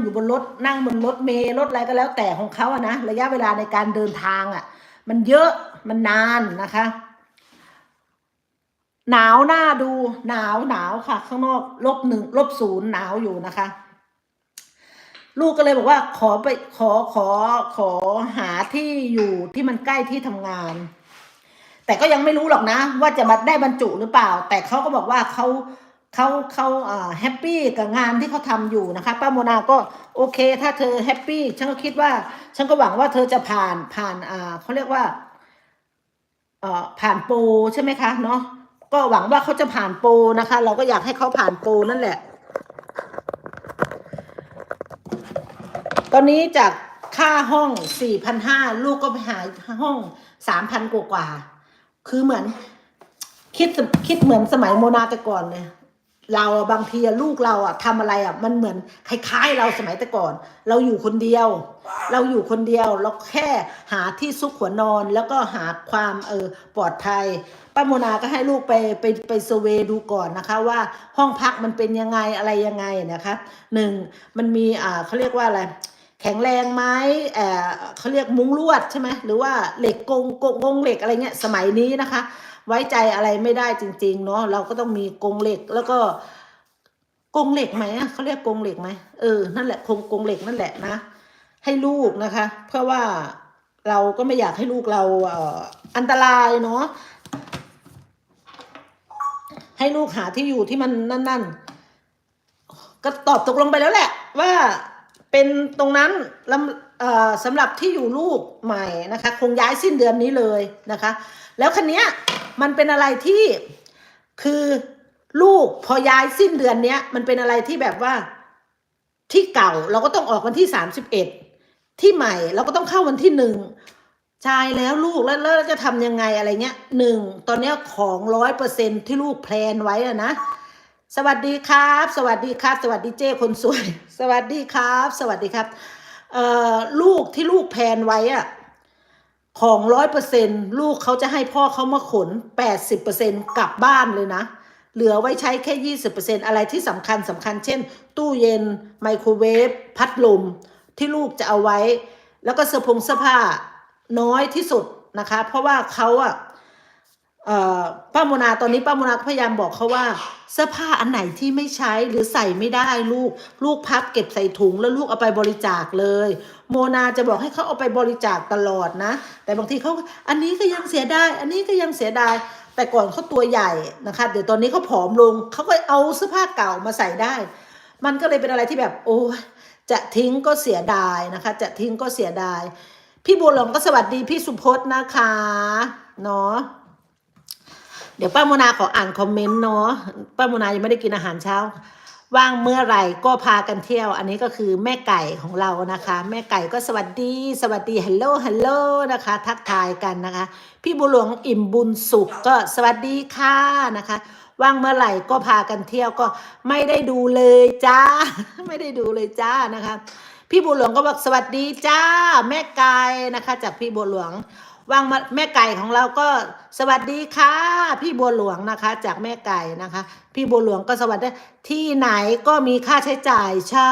อยู่บนรถนั่งบนรถเมล์รถอะไรก็แล้วแต่ของเขาอะนะระยะเวลาในการเดินทางอะมันเยอะมันนานนะคะ หนาวหน้าดูหนาวหนาวค่ะ ข้างนอกลบหนึ่งลบศูนย์หนาวอยู่นะคะ ลูกก็เลยบอกว่าขอไปขอขอขอหาที่อยู่ที่มันใกล้ที่ทำงาน แต่ก็ยังไม่รู้หรอกนะ ว่าจะมาได้บรรจุหรือเปล่า แต่เขาก็บอกว่าเขา เขาเขาอ่าแฮปปี้กับงานที่เขาทำอยู่นะคะ ป้าโมนาก็โอเค ถ้าเธอแฮปปี้ฉันก็คิดว่า ฉันก็หวังว่าเธอจะผ่านผ่านอ่าเขาเรียกว่าเอ่อผ่านโปรใช่ไหมคะเนาะก็หวังว่าเขาจะผ่านโปรนะคะ เราก็อยากให้เขาผ่านโปรนั่นแหละ ตอนนี้จากค่าห้องสี่พันห้าลูกก็ไปหาห้องสามพันกว่า คือเหมือน คิดคิดเหมือนสมัยโมนาแต่ก่อนเลย เราอะบางทีอะลูกเราอะทำอะไรอะมันเหมือนคล้ายๆ เราสมัยแต่ก่อน เราอยู่คนเดียว เราอยู่คนเดียวเราแค่หาที่ซุกหัวนอนแล้วก็หาความเออปลอดภัยป้าโมนาก็ให้ลูกไปไปไปเซอร์เวย์ดูก่อนนะคะ ว่าห้องพักมันเป็นยังไงอะไรยังไงนะคะหนึ่งมันมีอ่าเขาเรียกว่าอะไรแข็งแรงไหมเออเขาเรียกมุ้งลวดใช่ไหมหรือว่าเหล็กกงกงกงเหล็กอะไรเงี้ยสมัยนี้นะคะ ไว้ใจอะไรไม่ได้จริง ๆ เนาะเราก็ต้องมีกรงเหล็กแล้วก็กรงเหล็กไหมอะเขาเรียกกรงเหล็กไหมเออนั่นแหละคงกรงเหล็กนั่นแหละนะ ให้ลูกนะคะ เพราะว่าเราก็ไม่อยากให้ลูกเราเอ่ออันตรายเนาะให้ลูกหาที่อยู่ที่มันนั่นๆก็ตอบตกลงไปแล้วแหละ ว่าเป็นตรงนั้นลำเออสำหรับที่อยู่ลูกใหม่นะคะ คงย้ายสิ้นเดือนนี้เลยนะคะ แล้วคันเนี้ย มันเป็นอะไรที่คือลูกพอย้ายสิ้นเดือนเนี้ย มันเป็นอะไรที่แบบว่าที่เก่าเราก็ต้องออกวันที่สามสิบเอ็ดที่ใหม่เราก็ต้องเข้าวันที่หนึ่งใช่แล้วลูกแล้วแล้วจะทำยังไงอะไรเงี้ยหนึ่งตอนเนี้ยของร้อยเปอร์เซ็นที่ลูกแพลนไว้อะนะสวัสดีครับ สวัสดีครับ สวัสดีเจ้คนสวย สวัสดีครับ สวัสดีครับเอ่อลูกที่ลูกแพลนไว้อะ ของร้อยเปอร์เซ็นลูกเขาจะให้พ่อเขามาขนแปดสิบเปอร์เซ็นกลับบ้านเลยนะ เหลือไว้ใช้แค่ยี่สิบเปอร์เซ็นอะไรที่สำคัญสำคัญ เช่น ตู้เย็น ไมโครเวฟพัดลม ที่ลูกจะเอาไว้ แล้วก็เสื้อผงเสื้อผ้าน้อยที่สุดนะคะ เพราะว่าเขาอะ ป้าโมนาตอนนี้ป้าโมนาพยายามบอกเขาว่า เสื้อผ้าอันไหนที่ไม่ใช้หรือใส่ไม่ได้ลูก ลูกพับเก็บใส่ถุงแล้วลูกเอาไปบริจาคเลย โมนาจะบอกให้เขาเอาไปบริจาคตลอดนะ แต่บางทีเขาอันนี้ก็ยังเสียดายอันนี้ก็ยังเสียดายแต่ก่อนเขาตัวใหญ่นะคะเดี๋ยวตอนนี้เขาผอมลงเขาก็เอาเสื้อผ้าเก่ามาใส่ได้ มันก็เลยเป็นอะไรที่แบบ โอ้จะทิ้งก็เสียดายนะคะ จะทิ้งก็เสียดาย พี่บัวหลงก็สวัสดีพี่สุพจน์นะคะเนาะ เดี๋ยวป้าโมนาขออ่านคอมเมนต์เนาะป้าโมนายังไม่ได้กินอาหารเช้า ว่างเมื่อไหร่ก็พากันเที่ยว อันนี้ก็คือแม่ไก่ของเรานะคะ แม่ไก่ก็สวัสดี สวัสดีฮัลโหลฮัลโหลนะคะ ทักทายกันนะคะ พี่บุหลวงอิ่มบุญสุขก็สวัสดีค่ะนะคะว่างเมื่อไหร่ก็พากันเที่ยวก็ไม่ได้ดูเลยจ้า ไม่ได้ดูเลยจ้านะคะ พี่บัวหลวงก็บอกสวัสดีจ้า แม่ไก่นะคะ จากพี่บัวหลวง ว่างมาแม่ไก่ของเราก็สวัสดีค่ะ พี่บัวหลวงนะคะ จากแม่ไก่นะคะ พี่บัวหลวงก็สวัสดีที่ไหนก็มีค่าใช้จ่ายใช่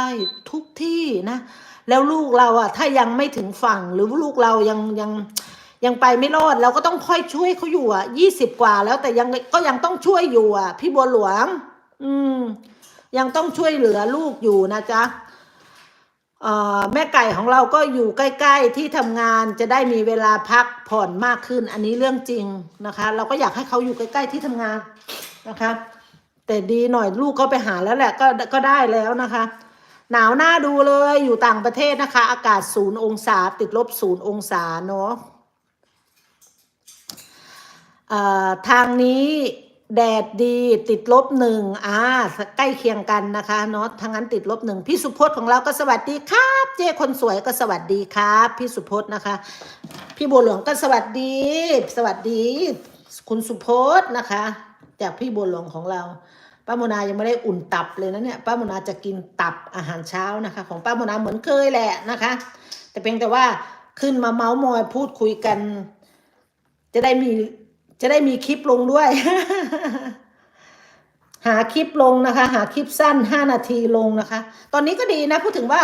ทุกที่นะ แล้วลูกเราอะถ้ายังไม่ถึงฝั่งหรือลูกเรายังยังยังไปไม่รอดเราก็ต้องค่อยช่วยเขาอยู่อะยี่สิบกว่าแล้วแต่ยังก็ยังต้องช่วยอยู่อะ พี่บัวหลวง อืม ยังต้องช่วยเหลือลูกอยู่นะจ๊ะ แม่ไก่ของเราก็อยู่ใกล้ ๆที่ทำงานจะได้มีเวลาพักผ่อนมากขึ้น อันนี้เรื่องจริงนะคะ เราก็อยากให้เขาอยู่ใกล้ ๆที่ทำงานนะคะ แต่ดีหน่อยลูกเขาไปหาแล้วแหละก็ก็ได้แล้วนะคะ หนาวหน้าดูเลยอยู่ต่างประเทศนะคะ อากาศศูนย์องศาติดลบศูนย์องศาเนาะทางนี้ แดดดีติดลบหนึ่งอ่าใกล้เคียงกันนะคะเนาะทางนั้นติดลบหนึ่งพี่สุพจน์ของเราก็สวัสดีครับ เจ้คนสวยก็สวัสดีครับ พี่สุพจน์นะคะ พี่บัวหลวงก็สวัสดี สวัสดี คุณสุพจน์นะคะ จากพี่บัวหลวงของเราป้าโมนายังไม่ได้อุ่นตับเลยนะเนี่ยป้าโมนาจะกินตับอาหารเช้านะคะ ของป้าโมนาเหมือนเคยแหละนะคะ แต่เพียงแต่ว่าขึ้นมาเมาส์มอยพูดคุยกัน จะได้มี จะได้มีคลิปลงด้วย หาคลิปลงนะคะ หาคลิปสั้นห้านาทีลงนะคะ ตอนนี้ก็ดีนะพูดถึงว่า